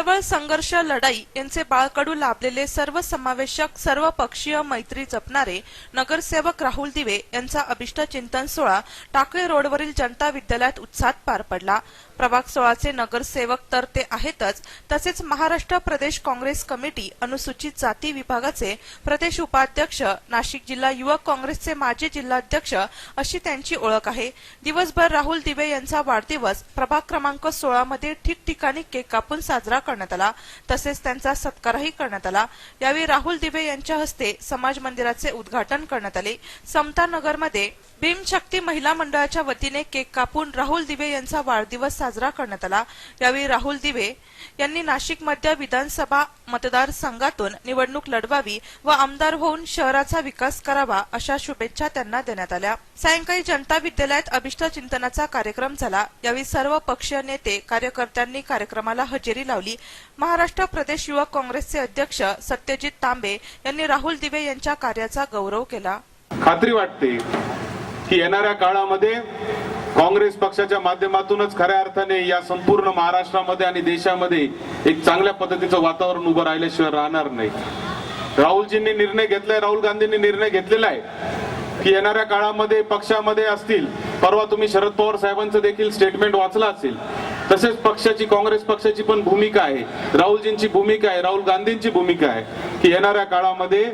चळवळ संघर्ष लढाई यांचे बाळकडू लाभलेले सर्व समावेशक सर्व पक्षीय मैत्री जपणारे नगरसेवक राहुल दिवे यांचा अभिष्ट चिंतन सोहळा टाकळी रोडवरील जनता विद्यालयात उत्साहात पार पडला. प्रभाग सोळाचे नगरसेवक तर ते आहेतच. तसेच महाराष्ट्र प्रदेश काँग्रेस कमिटी अनुसूचित जाती विभागाचे प्रदेश उपाध्यक्ष नाशिक जिल्हा युवक काँग्रेसचे माजी जिल्हाध्यक्ष अशी त्यांची ओळख आहे. दिवसभर राहुल दिवे यांचा वाढदिवस प्रभाग क्रमांक सोळा मध्ये ठिकठिकाणी केक कापून साजरा करण्यात आला. तसेच त्यांचा सत्कारही करण्यात आला. यावेळी राहुल दिवे यांच्या हस्ते समाज मंदिराचे उद्घाटन करण्यात आले. समता नगरमध्ये भीमशक्ती महिला मंडळाच्या वतीने केक कापून राहुल दिवे यांचा वाढदिवस साजरा करण्यात आला. यावेळी राहुल दिवे यांनी नाशिक मध्य विधानसभा मतदारसंघातून निवडणूक लढवावी व आमदार होऊन शहराचा विकास करावा अशा शुभेच्छा त्यांना देण्यात आल्या. सायंकाळी जनता विद्यालयात अभिष्ट चिंतनाचा कार्यक्रम झाला. यावेळी सर्व पक्षीय नेते कार्यकर्त्यांनी कार्यक्रमाला हजेरी लावली. महाराष्ट्र प्रदेश युवक काँग्रेसचे अध्यक्ष सत्यजित तांबे यांनी राहुल दिवे यांच्या कार्याचा गौरव केला. खात्री वाटते की येणाऱ्या काळामध्ये काँग्रेस पक्षाच्या माध्यमातूनच खऱ्या अर्थाने या संपूर्ण महाराष्ट्रामध्ये आणि देशामध्ये एक चांगल्या पद्धतीचं वातावरण उभं राहिल्याशिवाय राहणार नाही. राहुलजींनी निर्णय घेतलाय राहुल गांधींनी निर्णय घेतलेला आहे की येणाऱ्या काळामध्ये पक्षामध्ये असतील परवा तुम्ही शरद पवार साहेबांचं देखील स्टेटमेंट वाचला असेल तसेच पक्षाची काँग्रेस पक्षाची पण भूमिका आहे. राहुलजींची भूमिका आहे राहुल गांधींची भूमिका आहे. की येणाऱ्या काळामध्ये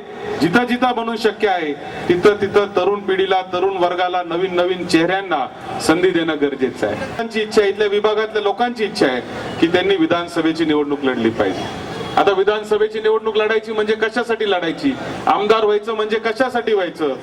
जिथं जिथं बनू शक्य आहे तिथं तिथं तरुण पिढीला तरुण वर्गाला नवीन नवीन चेहऱ्यांना संधी देणं गरजेचं आहे. त्यांची इच्छा आहे, इथल्या विभागातल्या लोकांची इच्छा आहे की त्यांनी विधानसभेची निवडणूक लढली पाहिजे. आता विधानसभेची निवडणूक लढायची म्हणजे कशासाठी लढायची? आमदार व्हायचं म्हणजे कशासाठी व्हायचं?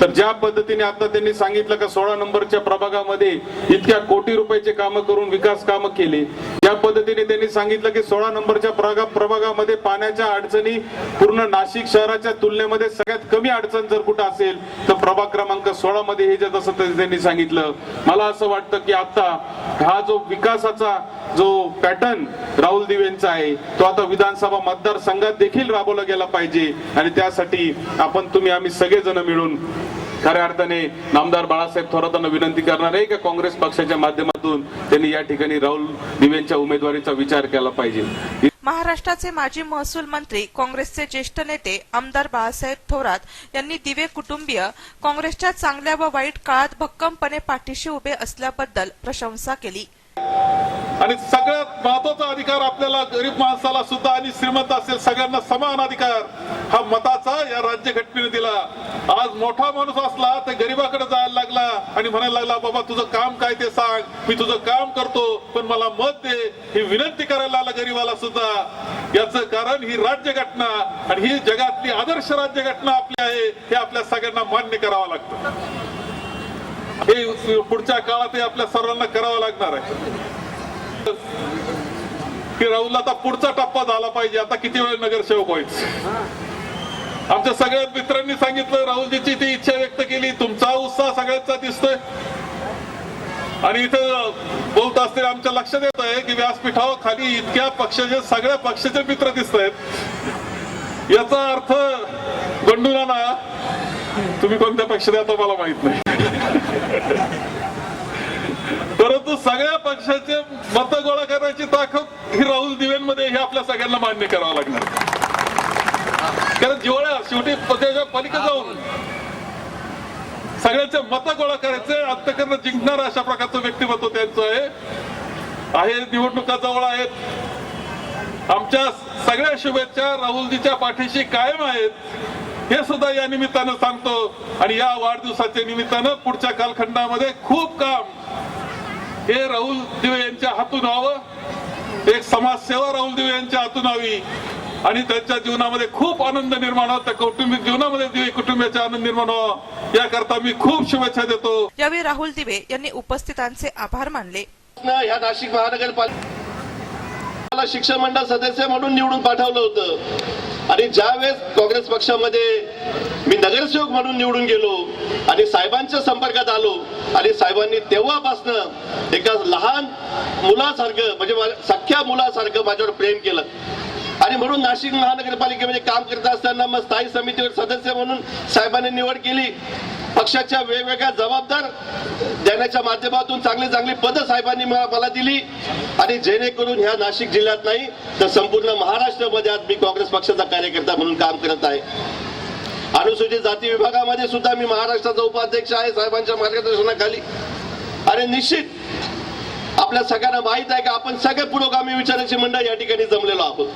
तर ज्या पद्धतीने आता त्यांनी सांगितलं का सोळा नंबरच्या प्रभागामध्ये इतक्या कोटी रुपयाचे कामं करून विकास कामं केली ज्या पद्धतीने त्यांनी सांगितलं की सोळा नंबरच्या प्रभागामध्ये पाण्याच्या अडचणी पूर्ण नाशिक शहराच्या तुलनेमध्ये सगळ्यात कमी अडचण जर कुठं असेल तर प्रभाग क्रमांक सोळा मध्ये हे जे जसं त्यांनी सांगितलं. मला असं वाटतं की आता हा जो विकासाचा जो पॅटर्न राहुल दिवेंचा आहे तो आता विधानसभा मतदारसंघात देखील राबवला गेला पाहिजे. आणि त्यासाठी आपण तुम्ही आम्ही सगळेजण मिळून खऱ्या अर्थाने नामदार बाळासाहेब थोरातांना विनंती करणार आहे की काँग्रेस पक्षाच्या माध्यमातून त्यांनी या ठिकाणी राहुल दिवेंच्या उमेदवारीचा विचार केला पाहिजे. महाराष्ट्राचे माजी महसूल मंत्री काँग्रेसचे ज्येष्ठ नेते आमदार बाळासाहेब थोरात यांनी दिवे कुटुंबीय काँग्रेसच्या चांगल्या व वाईट काळात भक्कमपणे पाठीशी उभे असल्याबद्दल प्रशंसा केली. आणि सगळ्यात महत्त्वाचा अधिकार आपल्याला गरीब माणसाला सुद्धा आणि श्रीमंत असेल सगळ्यांना समान अधिकार हा मताचा या राज्य घटनेने दिला. आज मोठा माणूस असला तर गरीबाकडे जायला लागला आणि म्हणायला लागला बाबा तुझं काम काय ते सांग. मी तुझं काम करतो पण मला मत दे. ही विनंती करायला आला गरीबाला सुद्धा. याचं कारण ही राज्य घटना आणि ही जगातली आदर्श राज्य घटना आपली आहे हे आपल्या सगळ्यांना मान्य करावं लागतं. हे पुढच्या काळात आपल्या सर्वांना करावं लागणार आहे. की राहुल आता पुढचा टप्पा झाला पाहिजे. आता किती वेळ नगरसेवक व्हायचं आमच्या सगळ्या मित्रांनी सांगितलं राहुलजीची ती इच्छा व्यक्त केली. तुमचा उत्साह सगळ्यांचा दिसतोय. आणि इथं बोलत असताना आमच्या लक्षात येत आहे की व्यासपीठावर खाली इतक्या पक्षाचे सगळ्या पक्षाचे मित्र दिसत आहेत याचा अर्थ गंडूना तुम्ही कोणत्या पक्षात आता मला माहीत नाही. परंतु सगळ्या पक्षाचे मत गोळा करण्याची ताकद ही राहुल दिवेंमध्ये हे आपल्या सगळ्यांना मान्य करावं लागणार. कारण जेवढ्या शेवटी त्याच्या पलीकडे जाऊन सगळ्यांचे मत गोळा करायचे अंतकरण जिंकणार अशा प्रकारचं व्यक्तिमत्व त्यांचं आहे. आहे निवडणुका जवळ आहेत. आमच्या सगळ्या शुभेच्छा राहुलजीच्या पाठीशी कायम आहेत. हे सुद्धा या निमित्तानं सांगतो. आणि या वाढदिवसाच्या निमित्तानं पुढच्या कालखंडामध्ये खूप काम हे राहुल दिवे यांच्या हातून व्हावं. एक समाजसेवा राहुल दिवे यांच्या हातून व्हावी. आणि त्यांच्या जीवनामध्ये खूप आनंद निर्माण त्या कौटुंबिक जीवनामध्ये दिवे कुटुंबाचा आनंद निर्माण व्हावा. याकरता मी खूप शुभेच्छा देतो. यावेळी राहुल दिवे यांनी उपस्थितांचे आभार मानले. ह्या नाशिक महानगरपालिका शिक्षण मंडळ सदस्य म्हणून निवडून पाठवलं होतं. आणि ज्या वेळेस काँग्रेस पक्षामध्ये मी नगरसेवक म्हणून निवडून गेलो आणि साहेबांच्या संपर्कात आलो आणि साहेबांनी तेव्हापासनं एका लहान मुलासारखं म्हणजे सख्या मुलासारखं माझ्यावर प्रेम केलं. आणि म्हणून नाशिक महानगरपालिकेमध्ये काम करत असताना मग स्थायी समितीवर सदस्य म्हणून साहेबांनी निवड केली. पक्षाच्या वेगवेगळ्या जबाबदार देण्याच्या माध्यमातून चांगली चांगली पदं साहेबांनी मला दिली. आणि जेणेकरून ह्या नाशिक जिल्ह्यात नाही तर संपूर्ण महाराष्ट्रामध्ये आज मी काँग्रेस पक्षाचा कार्यकर्ता म्हणून काम करत आहे. अनुसूचित जाती विभागामध्ये सुद्धा मी महाराष्ट्राचा उपाध्यक्ष आहे साहेबांच्या मार्गदर्शनाखाली. आणि निश्चित आपल्या सगळ्यांना माहीत आहे का आपण सगळे पुरोगामी विचाराची मंडळ या ठिकाणी जमलेलो आहोत.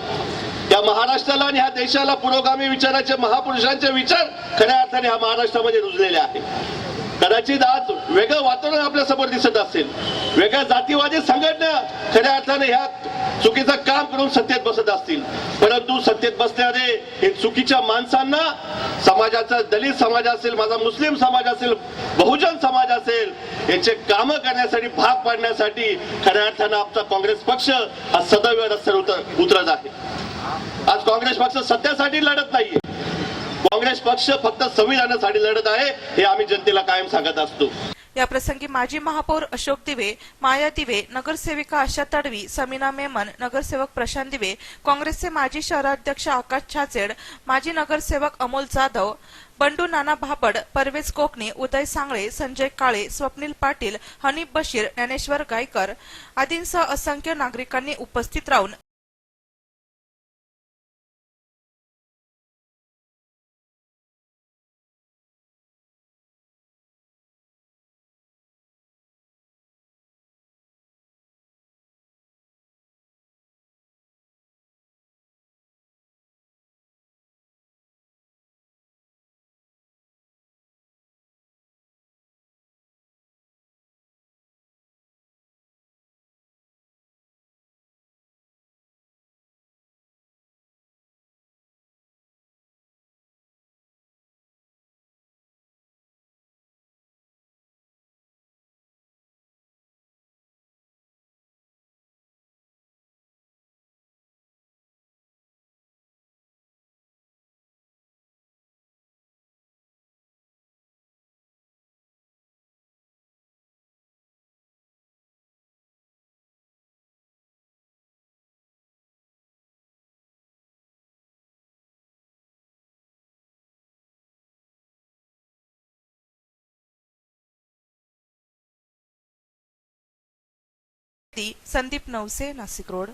महाराष्ट्राला आणि ह्या देशाला पुरोगामी विचाराचे महापुरुषांचे विचार खऱ्या अर्थाने ह्या महाराष्ट्रामध्ये रुजलेले आहे. कदाचित आज वेगळं वातावरण आपल्यासमोर दिसत असेल. वेगळ्या जातीवादी संघटना खऱ्या अर्थाने ह्या चुकीचं काम करून सत्तेत बसत असतील. परंतु सत्तेत बसणारे हे चुकीच्या माणसांना समाजाचा दलित समाज असेल माझा मुस्लिम समाज असेल बहुजन समाज असेल याचे काम करण्यासाठी भाग पाडण्यासाठी खऱ्या अर्थानं आमचा काँग्रेस पक्ष हा सदैव रस्त्यावर उतर उतरत आहे. आज काँग्रेस पक्ष सत्यासाठी लढत नाहीये. काँग्रेस पक्ष फक्त संविधानासाठी लढत आहे हे आम्ही जनतेला कायम सांगत असतो. या प्रसंगी माजी महापौर अशोक दिवे माया दिवे नगरसेविका आशा तडवी समीना मेमन नगरसेवक प्रशांत दिवे काँग्रेसचे माजी शहराध्यक्ष आकाश छाचेड माजी नगरसेवक अमोल जाधव बंडू नाना भापड परवेज कोकणे उदय सांगळे संजय काळे स्वप्नील पाटील हनीफ बशीर ज्ञानेश्वर गायकर आदींसह असंख्य नागरिकांनी उपस्थित राहून संदीप नवसे नाशिक रोड.